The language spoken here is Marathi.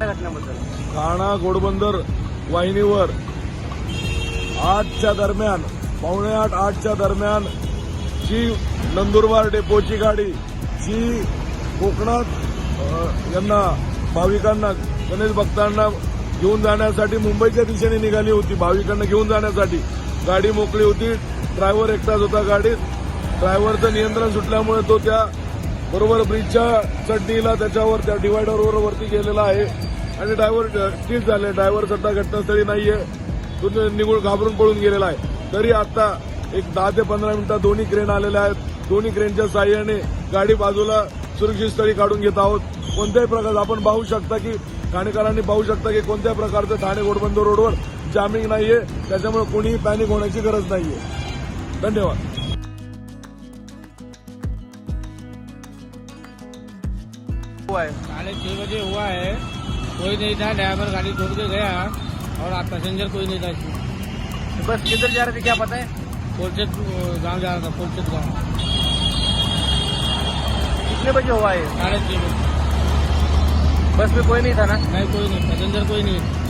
घटनेबद्दल ठाणा घोडबंदर वाहिनीवर. आठच्या दरम्यान पावणे आठ आठच्या दरम्यान जी नंदुरबार डेपोची गाडी जी कोकणात यांना भाविकांना गणेश भक्तांना घेऊन जाण्यासाठी मुंबईच्या दिशेने निघाली होती. भाविकांना घेऊन जाण्यासाठी गाडी मोकळी होती. ड्रायव्हर एकटाच होता गाडीत. ड्रायव्हरचं नियंत्रण सुटल्यामुळे तो त्या बरोबर ब्रिजच्या चढणीला त्याच्यावर त्या डिवायडरवर वरती गेलेला आहे. आणि ड्रायव्हर ठीक झाले. ड्रायव्हर सध्या घटनास्थळी नाहीये. तो निघून घाबरून पळून गेलेला आहे. तरी आता एक दहा ते पंधरा मिनिटात दोन्ही क्रेन आलेल्या आहेत. दोन्ही क्रेनच्या साह्याने गाडी बाजूला सुरक्षित स्थळी काढून घेत आहोत. कोणत्याही प्रकारचं आपण पाहू शकता की ठाणेकरांनी पाहू शकता की कोणत्याही प्रकारचं ठाणे घोडबंदर रोडवर जामिंग नाहीये. त्याच्यामुळे कोणीही पॅनिक होण्याची गरज नाहीये. धन्यवाद. हुआ है। साढ़े छह बजे हुआ है। कोई नहीं था ड्राइवर गाड़ी छोड़ के गया और आप पैसेंजर कोई नहीं था इसमें। बस किधर जा रहे थे क्या पता है? कोलचत गाँव जा रहा था कोलचत गाँव। कितने बजे हुआ है? साढ़े छह बजे। बस में कोई नहीं था ना? नहीं कोई नहीं पैसेंजर कोई नहीं।